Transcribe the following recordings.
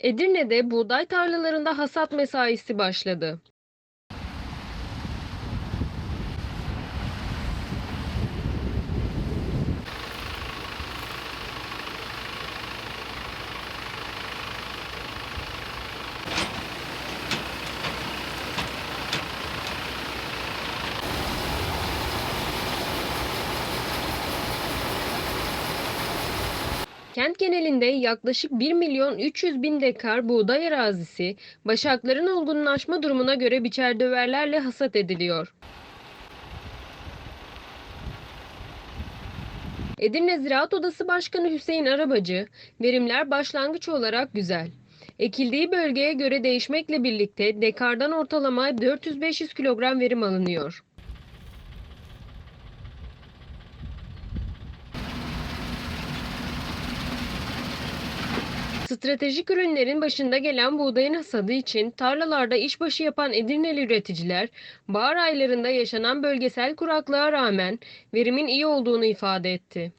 Edirne'de buğday tarlalarında hasat mesaisi başladı. Kent genelinde yaklaşık 1 milyon 300 bin dekar buğday arazisi, başakların olgunlaşma durumuna göre biçer döverlerle hasat ediliyor. Edirne Ziraat Odası Başkanı Hüseyin Arabacı, verimler başlangıç olarak güzel. Ekildiği bölgeye göre değişmekle birlikte dekardan ortalama 400-500 kilogram verim alınıyor. Stratejik ürünlerin başında gelen buğdayın hasadı için tarlalarda işbaşı yapan Edirneli üreticiler, bahar aylarında yaşanan bölgesel kuraklığa rağmen verimin iyi olduğunu ifade etti.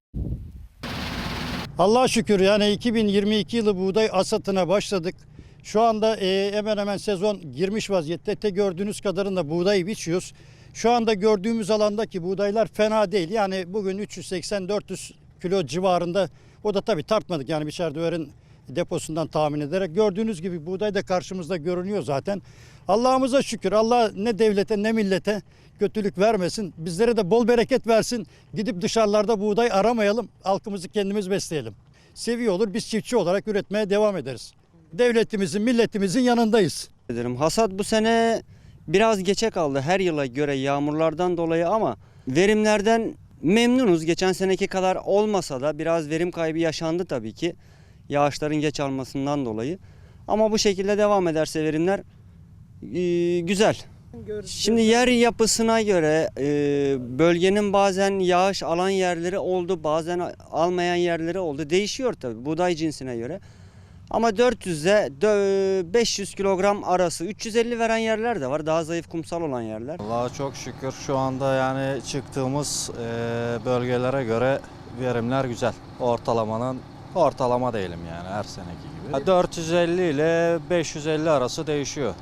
Allah'a şükür yani 2022 yılı buğday hasatına başladık. Şu anda e, hemen hemen sezon girmiş vaziyette. Te gördüğünüz kadarıyla buğday biçiyoruz. Şu anda gördüğümüz alandaki buğdaylar fena değil. Yani bugün 380-400 kilo civarında. O da tabii tartmadık yani biçer döverin deposundan tahmin ederek. Gördüğünüz gibi buğday da karşımızda görünüyor zaten. Allah'ımıza şükür. Allah ne devlete ne millete kötülük vermesin. Bizlere de bol bereket versin. Gidip dışarılarda buğday aramayalım. Halkımızı kendimiz besleyelim. Seviyor olur biz çiftçi olarak üretmeye devam ederiz. Devletimizin, milletimizin yanındayız. ederim. Hasat bu sene biraz geçe kaldı her yıla göre yağmurlardan dolayı ama verimlerden memnunuz. Geçen seneki kadar olmasa da biraz verim kaybı yaşandı tabii ki. Yağışların geç almasından dolayı. Ama bu şekilde devam ederse verimler eee, güzel. Şimdi yer yapısına göre e, bölgenin bazen yağış alan yerleri oldu, bazen almayan yerleri oldu. Değişiyor tabii buğday cinsine göre. Ama 400 ile dö- 500 kilogram arası 350 veren yerler de var. Daha zayıf kumsal olan yerler. Allah'a çok şükür şu anda yani çıktığımız e, bölgelere göre verimler güzel. Ortalamanın ortalama diyelim yani her seneki gibi. 450 ile 550 arası değişiyor.